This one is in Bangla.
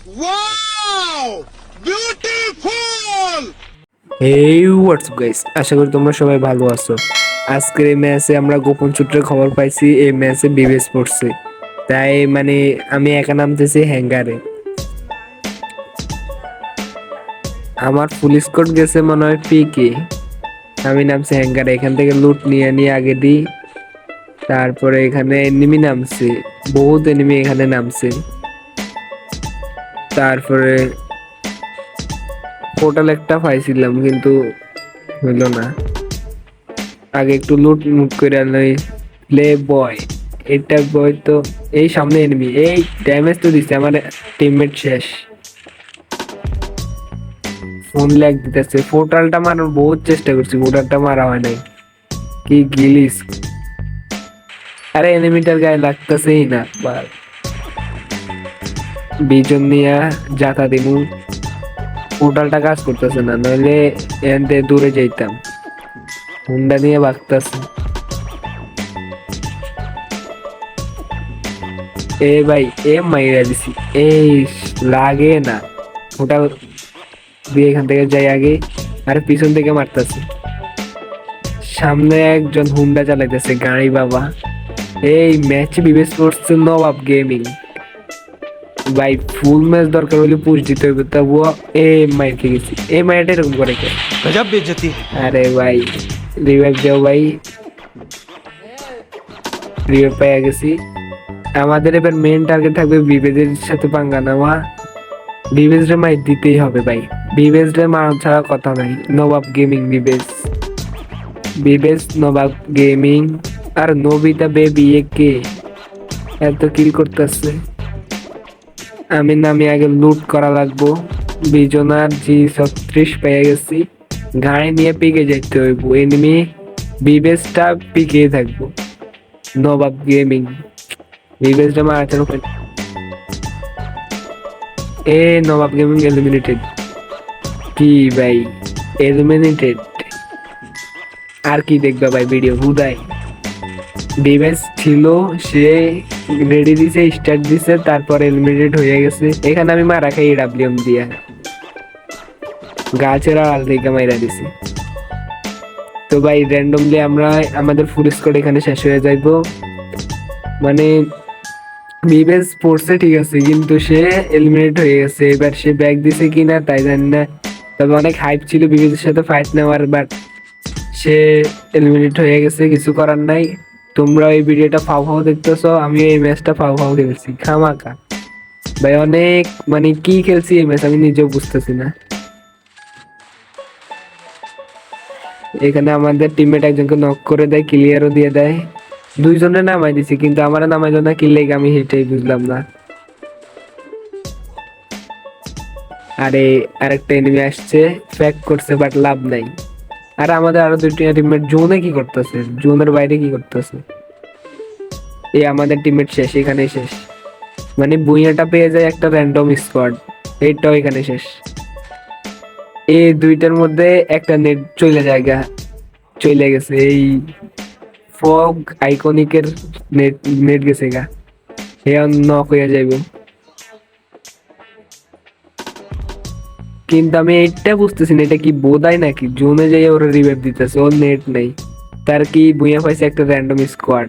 Wow! Beautiful! এই হোয়াটসঅ্যাপ গাইস আশা করি তোমরা সবাই ভালো আছো। আজকের এই ম্যাচে আমরা গোপন সূত্রে খবর পাইছি, এই ম্যাচে বিবেস পড়ছে। তাই মানে আমি একা নামতেছি হ্যাঙ্গারে। আমার ফুল স্কোর গেছে মনে হয় পিকে আমি নামছি হ্যাঙ্গারে। এখান থেকে লুট নিয়ে নিয়ে আগে দিই। তারপরে এখানে এনিমি নামছে। বহুত এনিমি এখানে নামছে। তারপরে পোর্টাল একটা পাইছিলাম, কিন্তু হইল না। আগে একটু লুট মুট করে আনলাই প্লে বয় এটা বয় তো এই সামনে এনিমি এই ড্যামেজ তো দিচ্ছে আমার টিমমেট শেষ। ফোন ল্যাগ দিতেছে পোর্টালটা মারার বহুত চেষ্টা করছি পোর্টালটা মারা হয় নাই। কি গিলিস? আরে এনিমিটার গায়ে লাগতেছেই না বিজন নিয়া যাতা দিমু। পোর্টালটা কাজ করতেছে না, নইলে থেকে দূরে যাইতাম। হুন্ডা নিয়ে বাগতাছে। এ ভাই, এ মাইরা দিছি। এই লাগে না। ওটা দিয়ে এখান থেকে যাই আগে, আর পিছন থেকে মারতাছে। সামনে একজন হুন্ডা চালাইতেছে, গাড়ি বাবা। এই ম্যাচ বিবেচ করছে নবাব গেমিং। ভাই ফুল ম্যাচ দরকার হলে পুশ দিতে হবে তা ও এ মায়ের খেয়ে গেছি। এ মায়েরটা এরকম করে কে গজব বেজতি আরে ভাই রিভাইভ দাও ভাই। রিভাইভ পেয়ে গেছি। আমাদের এবার মেন টার্গেট থাকবে বিবেদের সাথে পাঙ্গা নেওয়া বিবেজরে মাই দিতেই হবে ভাই। বিবেজরে মারা ছাড়া কথা নাই। নবাব গেমিং বিবেজ বিবেজ নবাব গেমিং আর নবিতা বেবি এ কে? এত কিল করতেছে। আমি নামি আগে লুট করা লাগবো। বিজনার জি ছত্রিশ পেয়ে গেছি। গাড়ি নিয়ে পিকে যাইতে হইব। এনিমি বিবেসটা পিকে থাকব। নবাব গেমিং বিবেসটা মারার ওপেন এ নবাব গেমিং এলিমিনেটেড কি ভাই? এলিমিনেটেড আর কি দেখবে ভাই ভিডিও হুদাই। ডিভাইস ছিল, সে রেডি দিছে স্টার্ট দিছে, তারপর এলিমিনেট হয়ে গেছে। এখানে আমি মারা খাই ডাব্লিউএম দিয়া। গাছের আড়াল থেকে মাইরা দিছি। তো ভাই র্যান্ডমলি আমরা আমাদের ফুল স্কোর এখানে শেষ হয়ে যাইব। মানে বিবেস পড়ছে ঠিক আছে, কিন্তু সে এলিমিনেট হয়ে গেছে। এবার সে ব্যাগ দিছে কিনা, তাই জানি না। তবে অনেক হাইপ ছিল বিবেসের সাথে ফাইট নেওয়ার বাট সে এলিমিনেট হয়ে গেছে, কিছু করার নাই। তোমরা এই ভিডিওটা ফাও ফাও দেখতেছো আমি এই ম্যাচটা ফাও ফাও খেলছি। খামাকা ভাই, অনেক মানে কি খেলছি এই ম্যাচ আমি নিজেও বুঝতেছি না। এখানে আমাদের টিমমেট একজনকে নক করে দেয় ক্লিয়ারও দিয়ে দেয়। দুইজনে নামাই দিছি, কিন্তু আমার নামাই না কি লেগে আমি হেঁটেই বুঝলাম না। আরে, আরেকটা এনিমি আসছে ফ্যাক করছে বাট লাভ নাই। আর আমাদের আরও দুইটি টিমমেট জোনে কি করতেছে? জোনের বাইরে কি করতেছে? এই আমাদের টিমমেট শেষ এখানে শেষ। মানে বুইয়াটা পেয়ে যায় একটা র্যান্ডম স্কোয়াড এইটাও এখানে শেষ। এই দুইটার মধ্যে একটা নেট চলে জায়গা চলে গেছে, এই ফগ আইকনিকের নেট নেট গেছে গা। হে নক হয়ে যাইব। কিন্তু আমি এটা বুঝতেছি না, এটা কি বোধাই নাকি? জোনে যাই ওরা রিভাইভ দিতেছে ওর নেট নেই। তার কি বুয়া পাইছে একটা র্যান্ডম স্কোয়াড